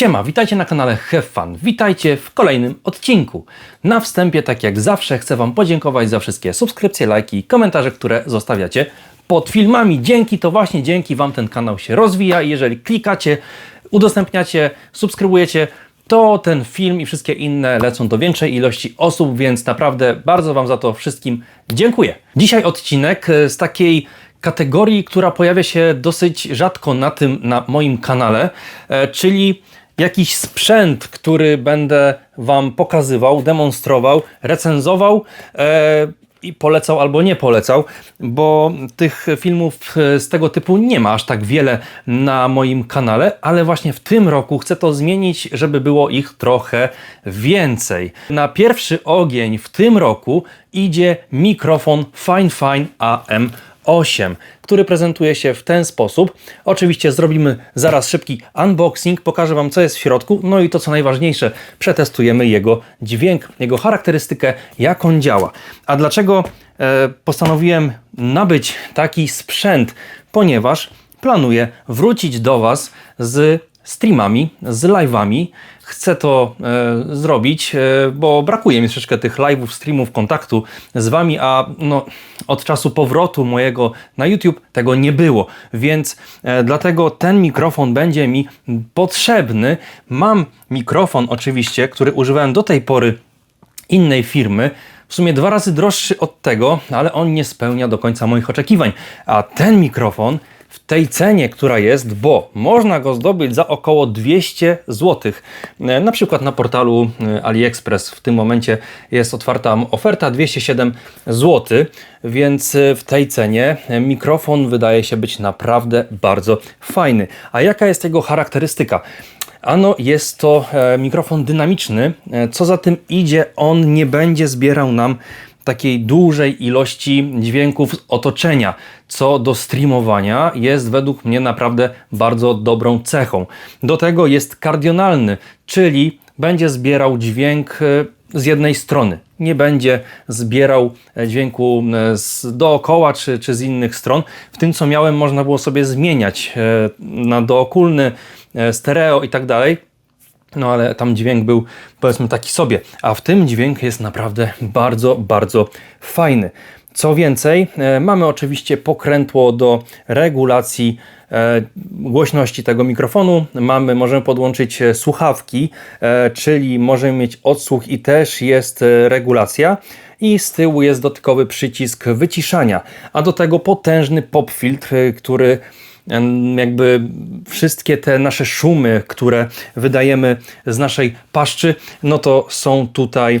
Siema, witajcie na kanale Have Fun. Witajcie w kolejnym odcinku. Na wstępie, tak jak zawsze, chcę Wam podziękować za wszystkie subskrypcje, lajki i komentarze, które zostawiacie pod filmami. Dzięki, to właśnie dzięki Wam ten kanał się rozwija jeżeli klikacie, udostępniacie, subskrybujecie, to ten film i wszystkie inne lecą do większej ilości osób, więc naprawdę bardzo Wam za to wszystkim dziękuję. Dzisiaj odcinek e, z takiej kategorii, która pojawia się dosyć rzadko na tym, na moim kanale, e, czyli jakiś sprzęt, który będę Wam pokazywał, demonstrował, recenzował e, i polecał albo nie polecał, bo tych filmów e, z tego typu nie ma aż tak wiele na moim kanale, ale właśnie w tym roku chcę to zmienić, żeby było ich trochę więcej. Na pierwszy ogień w tym roku idzie mikrofon Fine Fine AM 8, który prezentuje się w ten sposób. Oczywiście zrobimy zaraz szybki unboxing, pokażę Wam co jest w środku, no i to co najważniejsze, przetestujemy jego dźwięk, jego charakterystykę, jak on działa. A dlaczego e, postanowiłem nabyć taki sprzęt? Ponieważ planuję wrócić do Was z streamami, z live'ami. Chcę to e, zrobić, e, bo brakuje mi troszeczkę tych live'ów, streamów, kontaktu z Wami, a no, od czasu powrotu mojego na YouTube tego nie było, więc e, dlatego ten mikrofon będzie mi potrzebny. Mam mikrofon oczywiście, który używałem do tej pory innej firmy, w sumie dwa razy droższy od tego, ale on nie spełnia do końca moich oczekiwań. A ten mikrofon tej cenie, która jest, bo można go zdobyć za około 200 zł. E, Na przykład na portalu e, AliExpress w tym momencie jest otwarta oferta 207 zł, więc e, w tej cenie mikrofon wydaje się być naprawdę bardzo fajny. A jaka jest jego charakterystyka? Ano jest to mikrofon dynamiczny. Co za tym idzie, on nie będzie zbierał nam takiej dużej ilości dźwięków z otoczenia, co do streamowania jest według mnie naprawdę bardzo dobrą cechą. Do tego jest kardionalny, czyli będzie zbierał dźwięk e, z jednej strony. Nie będzie zbierał e, dźwięku e, z dookoła czy, czy z innych stron. W tym, co miałem, można było sobie zmieniać na dookulny, stereo i tak dalej. No ale tam dźwięk był powiedzmy taki sobie, a w tym dźwięk jest naprawdę bardzo, bardzo fajny. Co więcej, e, mamy oczywiście pokrętło do regulacji e, głośności tego mikrofonu. Mamy, możemy podłączyć e, słuchawki, czyli możemy mieć odsłuch i też jest regulacja. I z tyłu jest dodatkowy przycisk wyciszania, a do tego potężny pop filtr, który jakby wszystkie te nasze szumy, które wydajemy z naszej paszczy, no to są tutaj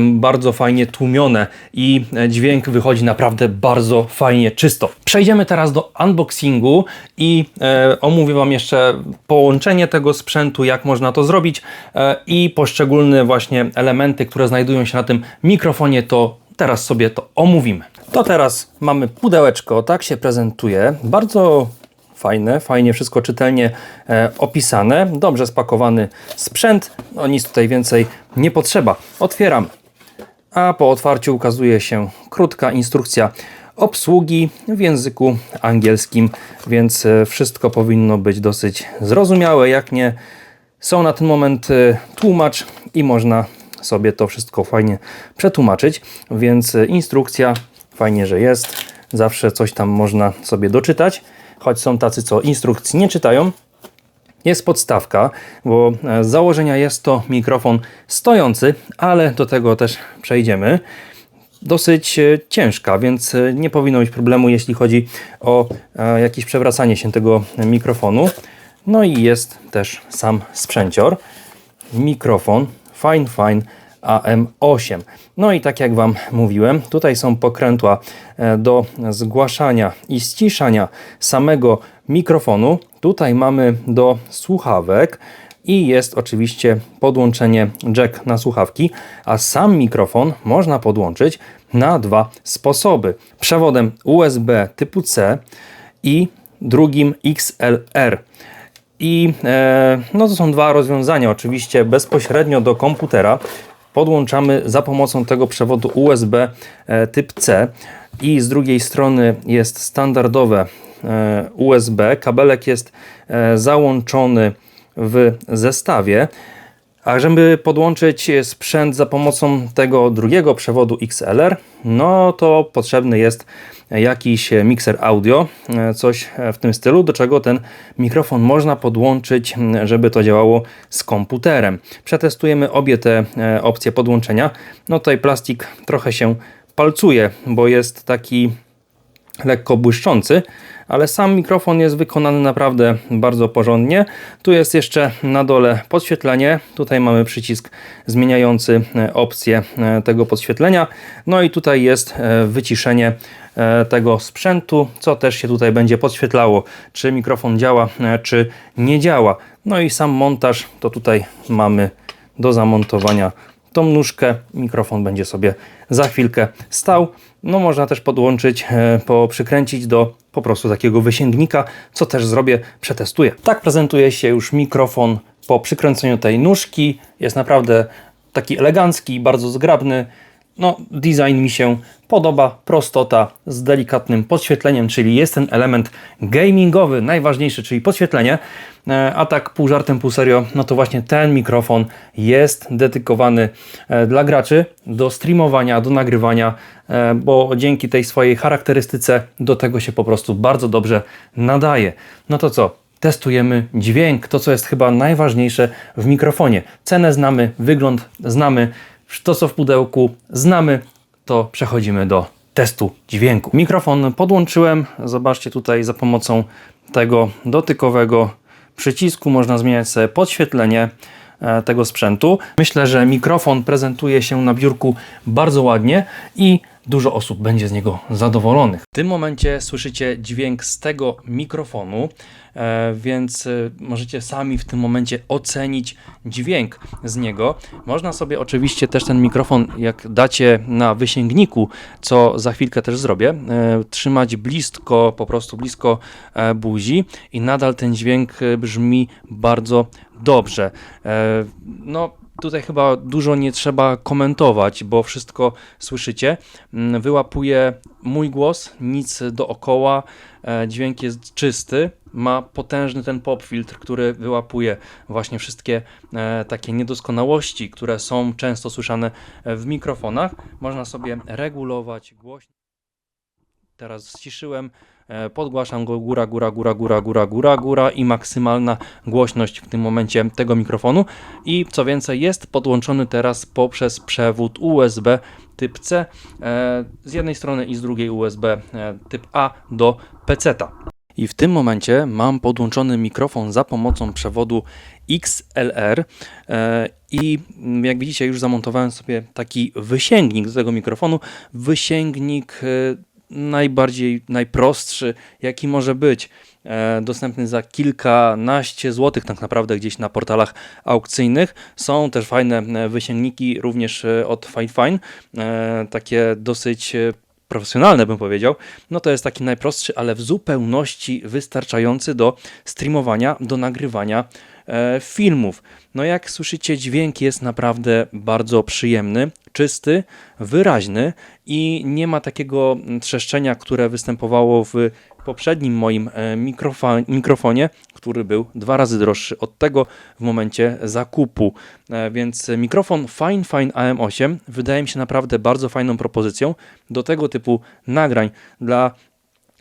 bardzo fajnie tłumione i e, dźwięk wychodzi naprawdę bardzo fajnie czysto. Przejdziemy teraz do unboxingu i e, omówię Wam jeszcze połączenie tego sprzętu, jak można to zrobić e, i poszczególne właśnie elementy, które znajdują się na tym mikrofonie, to teraz sobie to omówimy. To teraz mamy pudełeczko, tak się prezentuje. Bardzo fajne, fajnie wszystko czytelnie e, opisane, dobrze spakowany sprzęt, no nic tutaj więcej nie potrzeba. Otwieram, a po otwarciu ukazuje się krótka instrukcja obsługi w języku angielskim, więc e, wszystko powinno być dosyć zrozumiałe, jak nie są na ten moment e, tłumacz i można sobie to wszystko fajnie przetłumaczyć, więc e, instrukcja fajnie, że jest, zawsze coś tam można sobie doczytać, choć są tacy, co instrukcji nie czytają. Jest podstawka, bo e, z założenia jest to mikrofon stojący, ale do tego też przejdziemy. Dosyć e, ciężka, więc e, nie powinno być problemu, jeśli chodzi o jakieś przewracanie się tego mikrofonu. No i jest też sam sprzęcior. Mikrofon Fine Fine AM8. No i tak jak Wam mówiłem, tutaj są pokrętła e, do zgłaszania i ściszania samego mikrofonu. Tutaj mamy do słuchawek i jest oczywiście podłączenie jack na słuchawki, a sam mikrofon można podłączyć na dwa sposoby. Przewodem USB typu C i drugim XLR. I e, no to są dwa rozwiązania, oczywiście bezpośrednio do komputera podłączamy za pomocą tego przewodu USB e, typ C i z drugiej strony jest standardowe e, USB. Kabelek jest e, załączony w zestawie. A żeby podłączyć sprzęt za pomocą tego drugiego przewodu XLR, no to potrzebny jest jakiś mikser audio, coś w tym stylu, do czego ten mikrofon można podłączyć, żeby to działało z komputerem. Przetestujemy obie te opcje podłączenia. No tutaj plastik trochę się palcuje, bo jest taki lekko błyszczący, ale sam mikrofon jest wykonany naprawdę bardzo porządnie. Tu jest jeszcze na dole podświetlenie. Tutaj mamy przycisk zmieniający e, opcję e, tego podświetlenia. No i tutaj jest e, wyciszenie tego sprzętu, co też się tutaj będzie podświetlało, czy mikrofon działa, czy nie działa. No i sam montaż, to tutaj mamy do zamontowania tą nóżkę. Mikrofon będzie sobie za chwilkę stał. No można też podłączyć, e, po, przykręcić do po prostu takiego wysięgnika, co też zrobię, przetestuję. Tak prezentuje się już mikrofon po przykręceniu tej nóżki. Jest naprawdę taki elegancki, bardzo zgrabny. No, design mi się podoba, prostota z delikatnym podświetleniem, czyli jest ten element gamingowy, najważniejszy, czyli podświetlenie. E, a tak pół żartem, pół serio, no to właśnie ten mikrofon jest dedykowany e, dla graczy do streamowania, do nagrywania, e, bo dzięki tej swojej charakterystyce do tego się po prostu bardzo dobrze nadaje. No to co? Testujemy dźwięk, to co jest chyba najważniejsze w mikrofonie. Cenę znamy, wygląd znamy, to co w pudełku znamy, to przechodzimy do testu dźwięku. Mikrofon podłączyłem, zobaczcie tutaj za pomocą tego dotykowego przycisku można zmieniać sobie podświetlenie e, tego sprzętu. Myślę, że mikrofon prezentuje się na biurku bardzo ładnie i dużo osób będzie z niego zadowolonych. W tym momencie słyszycie dźwięk z tego mikrofonu, e, więc e, możecie sami w tym momencie ocenić dźwięk z niego. Można sobie oczywiście też ten mikrofon, jak dacie na wysięgniku, co za chwilkę też zrobię, e, trzymać blisko, po prostu blisko buzi i nadal ten dźwięk brzmi bardzo dobrze. No, Tutaj chyba dużo nie trzeba komentować, bo wszystko słyszycie. Mm, wyłapuje mój głos, nic dookoła, e, dźwięk jest czysty, ma potężny ten pop filtr, który wyłapuje właśnie wszystkie e, takie niedoskonałości, które są często słyszane w mikrofonach. Można sobie regulować głośność. Teraz ściszyłem, E, podgłaszam go góra, góra, góra, góra, góra, góra, góra i maksymalna głośność w tym momencie tego mikrofonu. I co więcej, jest podłączony teraz poprzez przewód USB typ C e, z jednej strony i z drugiej USB e, typ A do PC-ta. I w tym momencie mam podłączony mikrofon za pomocą przewodu XLR i jak widzicie już zamontowałem sobie taki wysięgnik do tego mikrofonu. Wysięgnik najbardziej, najprostszy, jaki może być. E, dostępny za kilkanaście złotych, tak naprawdę gdzieś na portalach aukcyjnych. Są też fajne e, wysięgniki, również e, od Fine Fine, takie dosyć profesjonalne bym powiedział, no to jest taki najprostszy, ale w zupełności wystarczający do streamowania, do nagrywania filmów. No jak słyszycie, dźwięk jest naprawdę bardzo przyjemny, czysty, wyraźny i nie ma takiego trzeszczenia, które występowało w poprzednim moim e, mikrofonie, który był dwa razy droższy od tego w momencie zakupu. E, więc mikrofon Fine Fine AM8 wydaje mi się naprawdę bardzo fajną propozycją do tego typu nagrań dla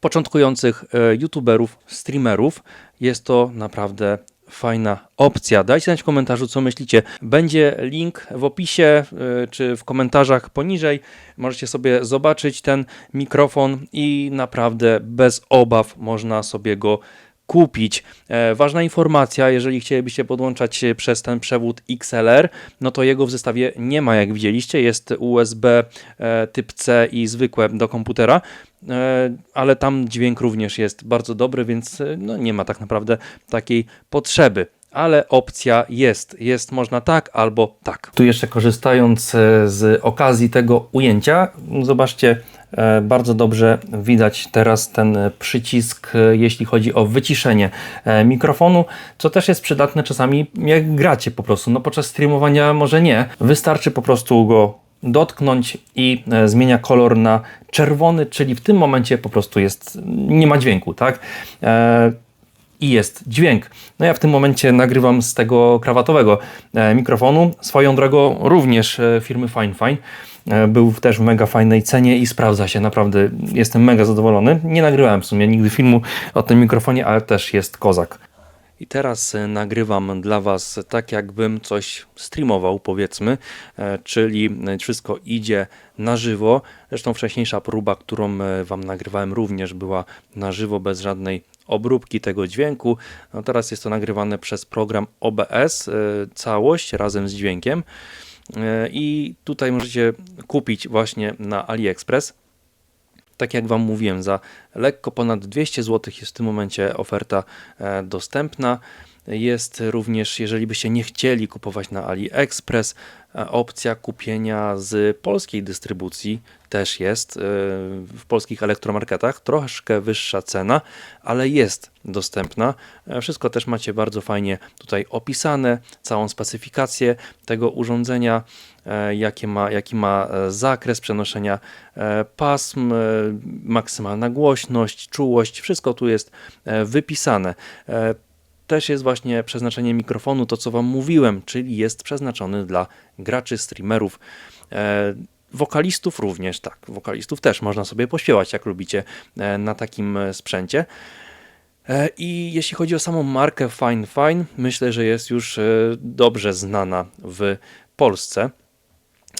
początkujących e, youtuberów, streamerów. Jest to naprawdę fajna opcja. Dajcie znać w komentarzu, co myślicie. Będzie link w opisie y, czy w komentarzach poniżej. Możecie sobie zobaczyć ten mikrofon i naprawdę bez obaw można sobie go kupić. E, ważna informacja, jeżeli chcielibyście podłączać przez ten przewód XLR, no to jego w zestawie nie ma, jak widzieliście. Jest USB e, typ C i zwykłe do komputera, e, ale tam dźwięk również jest bardzo dobry, więc no nie ma tak naprawdę takiej potrzeby ale opcja jest. Jest można tak albo tak. Tu jeszcze korzystając z okazji tego ujęcia, zobaczcie, E, bardzo dobrze widać teraz ten przycisk, e, jeśli chodzi o wyciszenie e, mikrofonu, co też jest przydatne czasami jak gracie po prostu. No podczas streamowania może nie. Wystarczy po prostu go dotknąć i zmienia kolor na czerwony, czyli w tym momencie po prostu jest, nie ma dźwięku, tak? I jest dźwięk. No ja w tym momencie nagrywam z tego krawatowego e, mikrofonu. Swoją drogą również e, firmy Fine Fine. E, Był też w mega fajnej cenie i sprawdza się naprawdę. Jestem mega zadowolony. Nie nagrywałem w sumie nigdy filmu o tym mikrofonie, ale też jest kozak. I teraz e, nagrywam dla Was tak, jakbym coś streamował, powiedzmy, e, czyli e, wszystko idzie na żywo. Zresztą wcześniejsza próba, którą Wam nagrywałem, również była na żywo, bez żadnej obróbki tego dźwięku. No teraz jest to nagrywane przez program OBS, całość razem z dźwiękiem. I tutaj możecie kupić właśnie na AliExpress. Tak jak Wam mówiłem, za lekko ponad 200 zł jest w tym momencie oferta e, dostępna. Jest również, jeżeli byście nie chcieli kupować na AliExpress, e, opcja kupienia z polskiej dystrybucji też jest e, w polskich elektromarketach. Troszkę wyższa cena, ale jest dostępna. Wszystko też macie bardzo fajnie tutaj opisane, całą specyfikację tego urządzenia, jakie ma, jaki ma e, zakres przenoszenia e, pasm, e, maksymalna głośność, czułość, wszystko tu jest e, wypisane. E, też jest właśnie przeznaczenie mikrofonu, to co Wam mówiłem, czyli jest przeznaczony dla graczy, streamerów. E, Wokalistów również, tak, wokalistów też można sobie pośpiewać, jak lubicie, e, na takim e, sprzęcie. E, I jeśli chodzi o samą markę Fine Fine, myślę, że jest już e, dobrze znana w Polsce.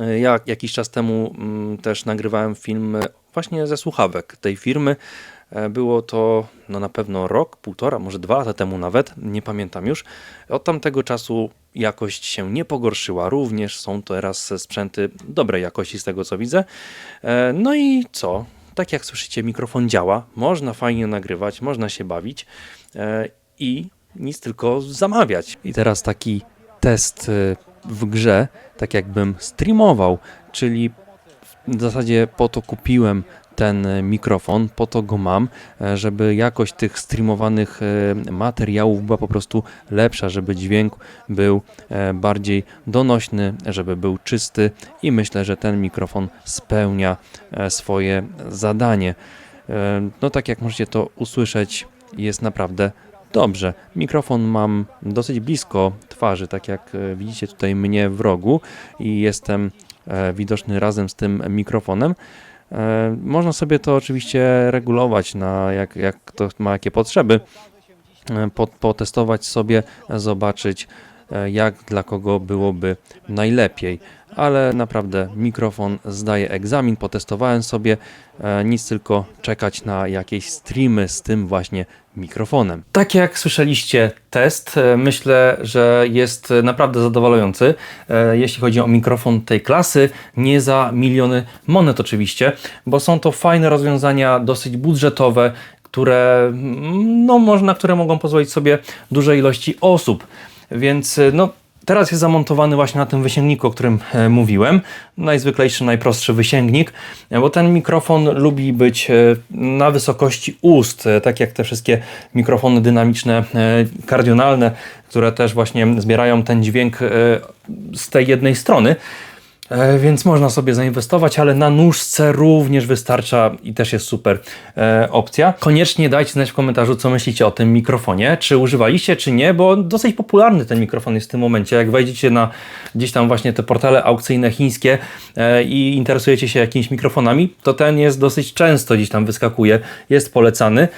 E, Ja jakiś czas temu mm, też nagrywałem film e, właśnie ze słuchawek tej firmy. E, Było to no na pewno rok, półtora, może dwa lata temu nawet, nie pamiętam już. Od tamtego czasu jakość się nie pogorszyła. Również są teraz sprzęty dobrej jakości z tego co widzę. No i co? Tak jak słyszycie, mikrofon działa, można fajnie nagrywać, można się bawić i nic tylko zamawiać. I teraz taki test e, w grze, tak jakbym streamował, czyli w zasadzie po to kupiłem ten mikrofon, po to go mam, e, żeby jakość tych streamowanych e, materiałów była po prostu lepsza, żeby dźwięk był e, bardziej donośny, żeby był czysty i myślę, że ten mikrofon spełnia swoje zadanie. No tak jak możecie to usłyszeć, jest naprawdę dobrze. Mikrofon mam dosyć blisko twarzy, tak jak e, widzicie tutaj mnie w rogu i jestem e, widoczny razem z tym mikrofonem. E, Można sobie to oczywiście regulować na jak, jak kto ma jakie potrzeby, po- potestować sobie, zobaczyć jak dla kogo byłoby najlepiej. Ale naprawdę mikrofon zdaje egzamin, potestowałem sobie, e, nic tylko czekać na jakieś streamy z tym właśnie mikrofonem. Tak jak słyszeliście, test e, myślę, że jest naprawdę zadowalający, e, jeśli chodzi o mikrofon tej klasy, nie za miliony monet oczywiście, bo są to fajne rozwiązania, dosyć budżetowe, które, mm, no, może, na które mogą pozwolić sobie duże ilości osób. Więc no, teraz jest zamontowany właśnie na tym wysięgniku, o którym e, mówiłem. Najzwyklejszy, najprostszy wysięgnik, e, bo ten mikrofon lubi być e, na wysokości ust, tak jak te wszystkie mikrofony dynamiczne, kardionalne, które też właśnie zbierają ten dźwięk z tej jednej strony. E, Więc można sobie zainwestować, ale na nóżce również wystarcza i też jest super e, opcja. Koniecznie dajcie znać w komentarzu, co myślicie o tym mikrofonie. Czy używaliście, czy nie, bo dosyć popularny ten mikrofon jest w tym momencie. Jak wejdziecie na gdzieś tam właśnie te portale aukcyjne chińskie e, i interesujecie się jakimiś mikrofonami, to ten jest dosyć często gdzieś tam wyskakuje, jest polecany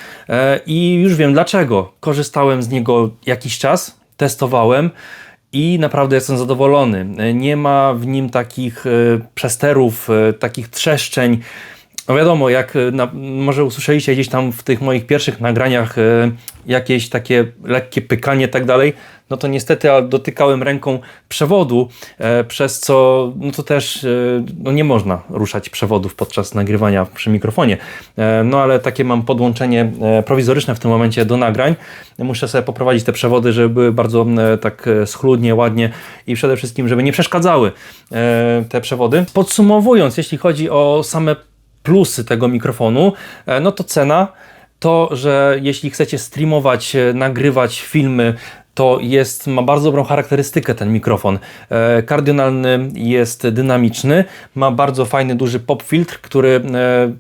i już wiem dlaczego. Korzystałem z niego jakiś czas, testowałem i naprawdę jestem zadowolony. Nie ma w nim takich e, przesterów, e, takich trzeszczeń. No wiadomo, jak e, na, może usłyszeliście gdzieś tam w tych moich pierwszych nagraniach jakieś takie lekkie pykanie i tak dalej, no to niestety dotykałem ręką przewodu, e, przez co no to też e, no nie można ruszać przewodów podczas nagrywania przy mikrofonie. E, no ale takie mam podłączenie prowizoryczne w tym momencie do nagrań. Muszę sobie poprowadzić te przewody, żeby były bardzo tak schludnie, ładnie i przede wszystkim, żeby nie przeszkadzały te przewody. Podsumowując, jeśli chodzi o same plusy tego mikrofonu, no to cena, to, że jeśli chcecie streamować, nagrywać filmy, to jest, ma bardzo dobrą charakterystykę ten mikrofon. E, kardynalny jest dynamiczny, ma bardzo fajny, duży pop filtr, który e,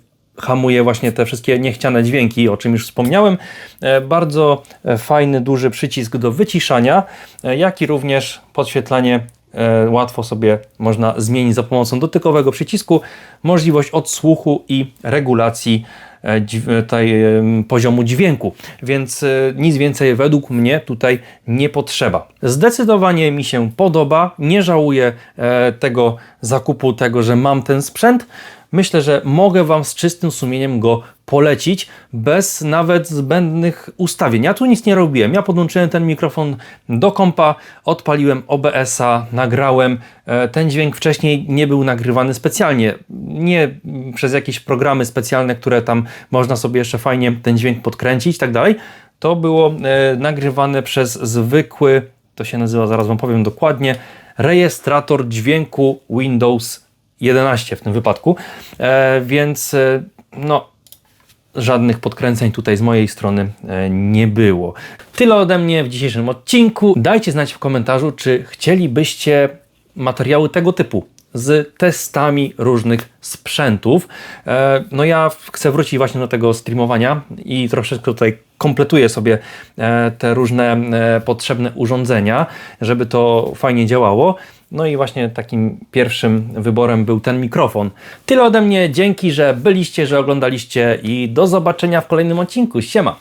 hamuje właśnie te wszystkie niechciane dźwięki, o czym już wspomniałem. E, Bardzo e, fajny, duży przycisk do wyciszania, jak i również podświetlanie łatwo sobie można zmienić za pomocą dotykowego przycisku. Możliwość odsłuchu i regulacji tej, em, poziomu dźwięku, więc e, nic więcej według mnie tutaj nie potrzeba. Zdecydowanie mi się podoba, nie żałuję e, tego zakupu, tego, że mam ten sprzęt. Myślę, że mogę Wam z czystym sumieniem go polecić, bez nawet zbędnych ustawień. Ja tu nic nie robiłem. Ja podłączyłem ten mikrofon do kompa, odpaliłem OBS-a, nagrałem. E, Ten dźwięk wcześniej nie był nagrywany specjalnie. Nie przez jakieś programy specjalne, które tam można sobie jeszcze fajnie ten dźwięk podkręcić i tak dalej. To było e, nagrywane przez zwykły, to się nazywa, zaraz Wam powiem dokładnie, rejestrator dźwięku Windows 11 w tym wypadku. E, więc e, no, żadnych podkręceń tutaj z mojej strony e, nie było. Tyle ode mnie w dzisiejszym odcinku. Dajcie znać w komentarzu, czy chcielibyście materiały tego typu z testami różnych sprzętów. No ja chcę wrócić właśnie do tego streamowania i troszeczkę tutaj kompletuję sobie te różne potrzebne urządzenia, żeby to fajnie działało. No i właśnie takim pierwszym wyborem był ten mikrofon. Tyle ode mnie, dzięki, że byliście, że oglądaliście i do zobaczenia w kolejnym odcinku. Siema!